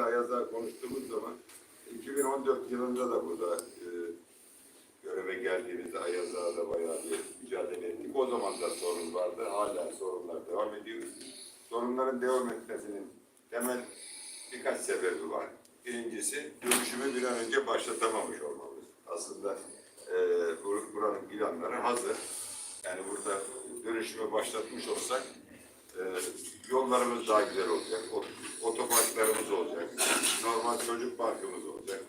şimdi Ayaz'a konuştuğumuz zaman 2014 yılında da burada e, göreve geldiğimizde Ayaz Ağa'da bayağı bir mücadele ettik. O zaman da sorun vardı. Hala sorunlar devam ediyor. Sorunların devam etmesinin temel birkaç sebebi var. Birincisi dönüşümü bir an önce başlatamamış olmamız. Aslında e, bur- buranın planları hazır. Yani burada dönüşümü başlatmış olsak e, yollarımız daha güzel olacak, ot- otoparklarımız olacak, normal çocuk parkımız olacak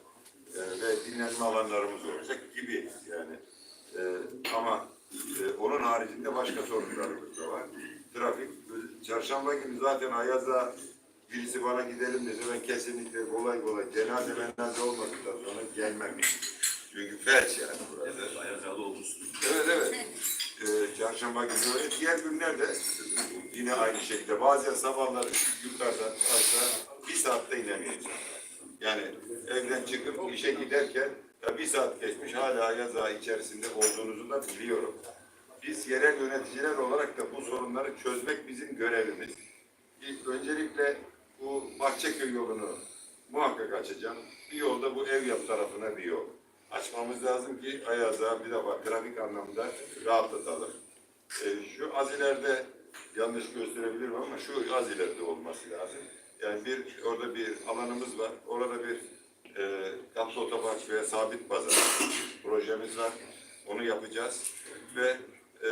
e, ve dinlenme alanlarımız olacak gibi yani. E, ama e, onun haricinde başka sorunlarımız da var. Trafik, çarşamba günü zaten Ayaz'a birisi bana gidelim dedi. Ben kesinlikle kolay kolay cenaze menaze olmadıktan sonra gelmem. Çünkü felç yani burası. Evet, Ayazağlı olmuşsun. Günü öyle. Diğer günlerde yine aynı şekilde. Bazen sabahları yukarıdan aşağı bir saatte inemiyoruz. Yani evden çıkıp işe giderken ya bir saat geçmiş hala yaza içerisinde olduğunuzu da biliyorum. Biz yerel yöneticiler olarak da bu sorunları çözmek bizim görevimiz. İlk öncelikle bu Bahçeköy yolunu muhakkak açacağım. Bir yolda bu ev yap tarafına bir yol. Açmamız lazım ki Ayaz'a bir defa trafik anlamında rahatlatalım. Ee, şu az ileride yanlış gösterebilirim ama şu az ileride olması lazım. Yani bir orada bir alanımız var. Orada bir e, katlı otopark ve sabit pazar projemiz var. Onu yapacağız ve e,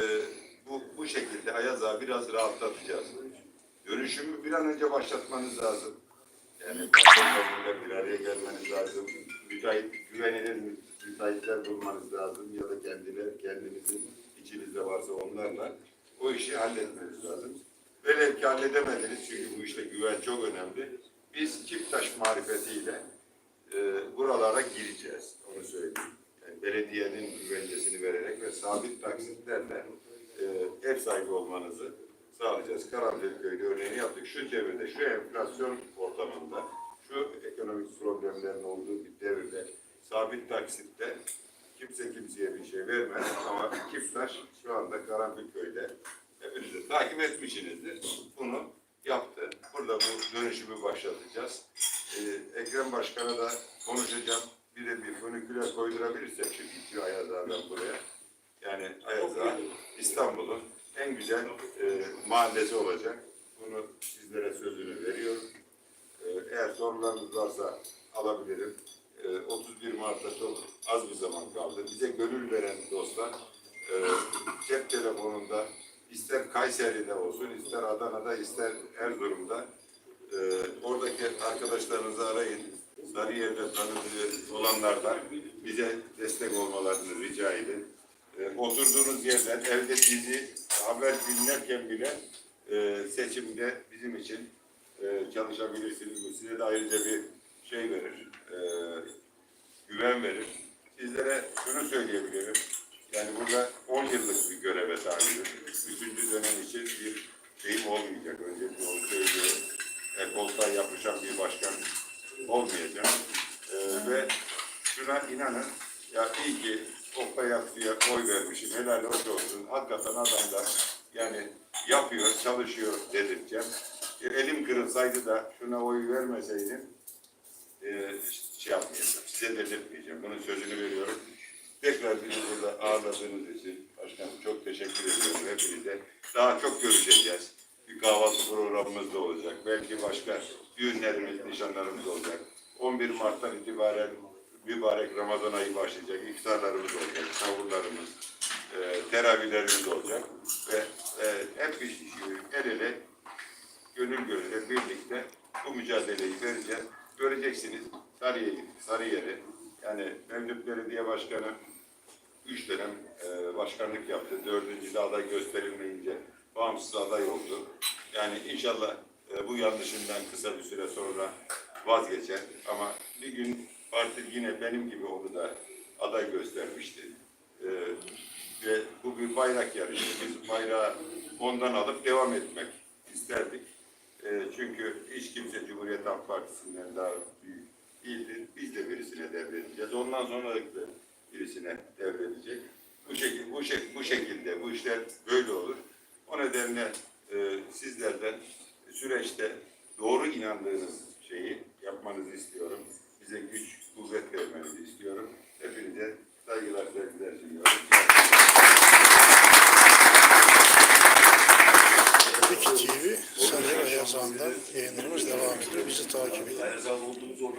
bu bu şekilde Ayaz'a biraz rahatlatacağız. Dönüşümü bir an önce başlatmanız lazım. Yani patronlarıyla bir araya gelmeniz lazım. Müteahhit, güvenilir mü- müteahhitler bulmanız lazım ya da kendiler, kendinizin içinizde varsa onlarla o işi halletmeniz lazım. Velev ki halledemediniz çünkü bu işte güven çok önemli. Biz Çifttaş marifetiyle e, buralara gireceğiz. Onu söyleyeyim. Yani belediyenin güvencesini vererek ve sabit taksitlerle e, ev sahibi olmanızı sağlayacağız. Karanfilköy'de örneğini yaptık. Şu devirde, şu enflasyon ortamında, şu ekonomik problemlerin olduğu bir devirde sabit taksitte kimse kimseye bir şey vermez ama Kiptaş şu anda Karanfilköy'de hepiniz takip etmişsinizdir. Bunu yaptı. Burada bu dönüşümü başlatacağız. Ee, Ekrem Başkan'a da konuşacağım. Bir de bir füniküler koydurabilirsek şu bitiyor Ayaz Ağa'dan buraya. Yani Ayaz Ağa İstanbul'un en güzel e, mahallesi olacak. Bunu sizlere sözünü veriyorum. E, eğer sorularınız varsa alabilirim. E, 31 Mart'ta çok az bir zaman kaldı. Bize gönül veren dostlar e, cep telefonunda ister Kayseri'de olsun, ister Adana'da, ister Erzurum'da e, oradaki arkadaşlarınızı arayın. Sarıyer'de tanıdığı olanlardan bize destek olmalarını rica edin. E, oturduğunuz yerden evde dizi haber dinlerken bile e, seçimde bizim için e, çalışabilirsiniz. Size de ayrıca bir şey verir, e, güven verir. Sizlere şunu söyleyebilirim. Yani burada 10 yıllık bir göreve sahibim. Üçüncü dönem için bir şeyim olmayacak. Öncelikle onu söylüyorum. E, koltuğa yapışan bir başkan olmayacağım. E, ve şuna inanın, ya iyi ki Oktay Aksu'ya oy vermişim. Helal hoş olsun. Hakikaten adam da yani yapıyor, çalışıyor dedirteceğim. E, elim kırılsaydı da şuna oy vermeseydim e, şey yapmayacağım. Size dedirtmeyeceğim. Bunun sözünü veriyorum. Tekrar bizi burada ağırladığınız için başkanım çok teşekkür ediyorum hepinize. Daha çok görüşeceğiz. Bir kahvaltı programımız da olacak. Belki başka düğünlerimiz, nişanlarımız olacak. 11 Mart'tan itibaren mübarek Ramazan ayı başlayacak. İftarlarımız olacak, sahurlarımız, e, teravihlerimiz olacak. Ve e, hep bir el ele, gönül gönüle birlikte bu mücadeleyi vereceğiz. Göreceksiniz Sarıyer'i, Sarıyer'i yani Mevlüt Belediye Başkanı üç dönem e, başkanlık yaptı. Dördüncü de aday gösterilmeyince bağımsız aday oldu. Yani inşallah e, bu yanlışından kısa bir süre sonra vazgeçer. Ama bir gün parti yine benim gibi onu da aday göstermişti. E, ve bu bir bayrak yarışı. Biz bayrağı ondan alıp devam etmek isterdik. E, çünkü hiç kimse Cumhuriyet Halk Partisi'nden daha büyük değildir. Biz de birisine devredeceğiz. Ondan sonra da birisine devredecek. Bu şekilde, bu, şek bu şekilde bu işler böyle olur. O nedenle e, sizlerden süreçte doğru inandığınız şeyi yapmanızı istiyorum. Bize güç, kuvvet vermenizi istiyorum. Hepinize saygılar, sevgiler diliyorum.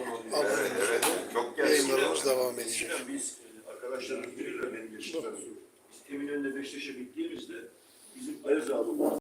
Evet, olun. çok gelsin. Yayınlarımız devam edecek. Biz e, arkadaşlarımız bilirler benim yaşımda. Biz Eminönü'nde Beşiktaş'a gittiğimizde bizim Erzal'da